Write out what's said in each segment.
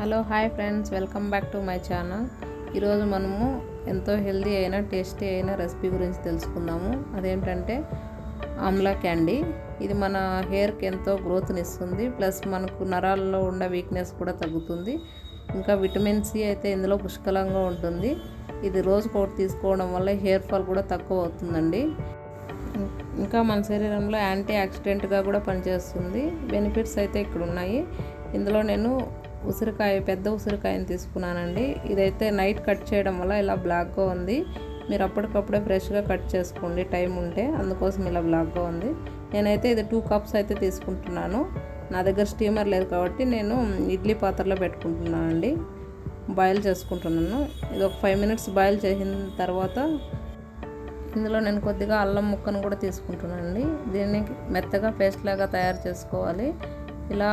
Hello hi friends. Welcome back to my channel. ఈరోజు మనము ఎంతో హెల్దీ అయిన టేస్టీ అయిన రెసిపీ గురించి తెలుసుకుందాము. అదేంటంటే ఆమ్లా క్యాండీ. ఇది మన హెయిర్కి ఎంతో గ్రోత్ని ఇస్తుంది ప్లస్ మనకు నరాల్లో ఉన్న వీక్నెస్ కూడా తగ్గుతుంది. ఇంకా విటమిన్ సి అయితే ఇందులో పుష్కలంగా ఉంటుంది. ఇది రోజుకు ఒకటి తీసుకోవడం వల్ల హెయిర్ ఫాల్ కూడా తక్కువ అవుతుందండి. ఇంకా మన శరీరంలో యాంటీ ఆక్సిడెంట్గా కూడా పనిచేస్తుంది. బెనిఫిట్స్ అయితే ఇక్కడ ఉన్నాయి ఇందులో నేను ఉసిరికాయ పెద్ద ఉసిరికాయని తీసుకున్నానండి. ఇదైతే నైట్ కట్ చేయడం వల్ల ఇలా బ్లాక్గా ఉంది. మీరు అప్పటికప్పుడే ఫ్రెష్గా కట్ చేసుకోండి. టైం ఉంటే అందుకోసం ఇలా బ్లాక్గా ఉంది. నేనైతే ఇది టూ కప్స్ అయితే తీసుకుంటున్నాను. నా దగ్గర స్టీమర్ లేదు కాబట్టి నేను ఇడ్లీ పాత్రలో పెట్టుకుంటున్నానండి. బాయిల్ చేసుకుంటున్నాను. ఇది ఒక ఫైవ్ మినిట్స్ బాయిల్ చేసిన తర్వాత ఇందులో నేను కొద్దిగా అల్లం ముక్కను కూడా తీసుకుంటున్నానండి. దీన్ని మెత్తగా పేస్ట్ లాగా తయారు చేసుకోవాలి. ఇలా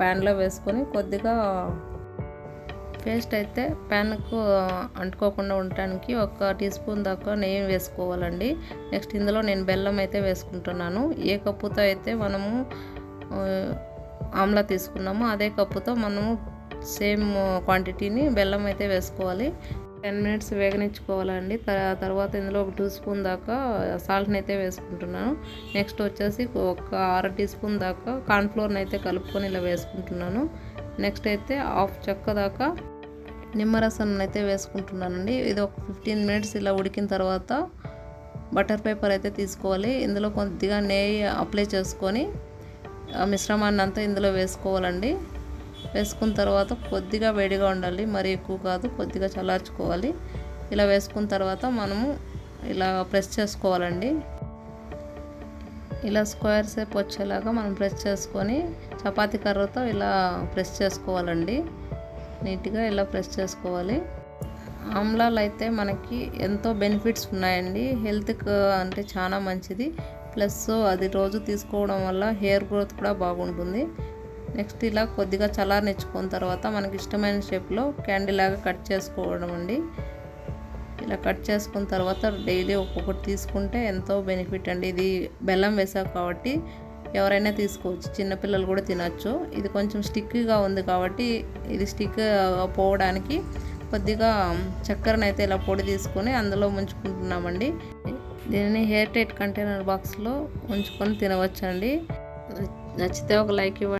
ప్యాన్లో వేసుకొని కొద్దిగా పేస్ట్ అయితే ప్యాన్కు అంటుకోకుండా ఉండటానికి ఒక టీ స్పూన్ దాకా నెయ్యి వేసుకోవాలండి. నెక్స్ట్ ఇందులో నేను బెల్లం అయితే వేసుకుంటున్నాను. ఏ కప్పుతో అయితే మనము ఆమ్లా తీసుకున్నామో అదే కప్పుతో మనము సేమ్ క్వాంటిటీని బెల్లం అయితే వేసుకోవాలి. టెన్ మినిట్స్ వేగనిచ్చుకోవాలండి. తర్వాత ఇందులో ఒక టూ స్పూన్ దాకా సాల్ట్ని అయితే వేసుకుంటున్నాను. నెక్స్ట్ వచ్చేసి ఒక అర టీ స్పూన్ దాకా కార్న్ఫ్లోర్ని అయితే కలుపుకొని ఇలా వేసుకుంటున్నాను. నెక్స్ట్ అయితే హాఫ్ చెక్క దాకా నిమ్మరసం అయితే వేసుకుంటున్నానండి. ఇది ఒక ఫిఫ్టీన్ మినిట్స్ ఇలా ఉడికిన తర్వాత బటర్ పేపర్ అయితే తీసుకోవాలి. ఇందులో కొద్దిగా నెయ్యి అప్లై చేసుకొని మిశ్రమాన్ని అంతా ఇందులో వేసుకోవాలండి. వేసుకున్న తర్వాత కొద్దిగా వేడిగా ఉండాలి మరీ ఎక్కువ కాదు కొద్దిగా చల్లార్చుకోవాలి. ఇలా వేసుకున్న తర్వాత మనము ఇలా ప్రెస్ చేసుకోవాలండి. ఇలా స్క్వేర్ షేప్ వచ్చేలాగా మనం ప్రెస్ చేసుకొని చపాతీ కర్రతో ఇలా ప్రెస్ చేసుకోవాలండి. నీట్గా ఇలా ప్రెస్ చేసుకోవాలి. ఆమ్లాలు అయితే మనకి ఎంతో బెనిఫిట్స్ ఉన్నాయండి. హెల్త్కి అంటే చాలా మంచిది. ప్లస్ అది రోజు తీసుకోవడం వల్ల హెయిర్ గ్రోత్ కూడా బాగుంటుంది. నెక్స్ట్ ఇలా కొద్దిగా చల్లారనిచ్చుకున్న తర్వాత మనకి ఇష్టమైన షేప్లో క్యాండీ లాగా కట్ చేసుకోవడం అండి. ఇలా కట్ చేసుకున్న తర్వాత డైలీ ఒక్కొక్కటి తీసుకుంటే ఎంతో బెనిఫిట్ అండి. ఇది బెల్లం వేసాం కాబట్టి ఎవరైనా తీసుకోవచ్చు. చిన్నపిల్లలు కూడా తినచ్చు. ఇది కొంచెం స్టిక్గా ఉంది కాబట్టి ఇది స్టిక్ పోవడానికి కొద్దిగా చక్కెరను అయితే ఇలా పొడి తీసుకొని అందులో ముంచుకుంటున్నామండి. దీనిని హెయిర్ టైట్ కంటైనర్ బాక్స్లో ఉంచుకొని తినవచ్చండి. నచ్చితే ఒక లైక్ ఇవ్వండి.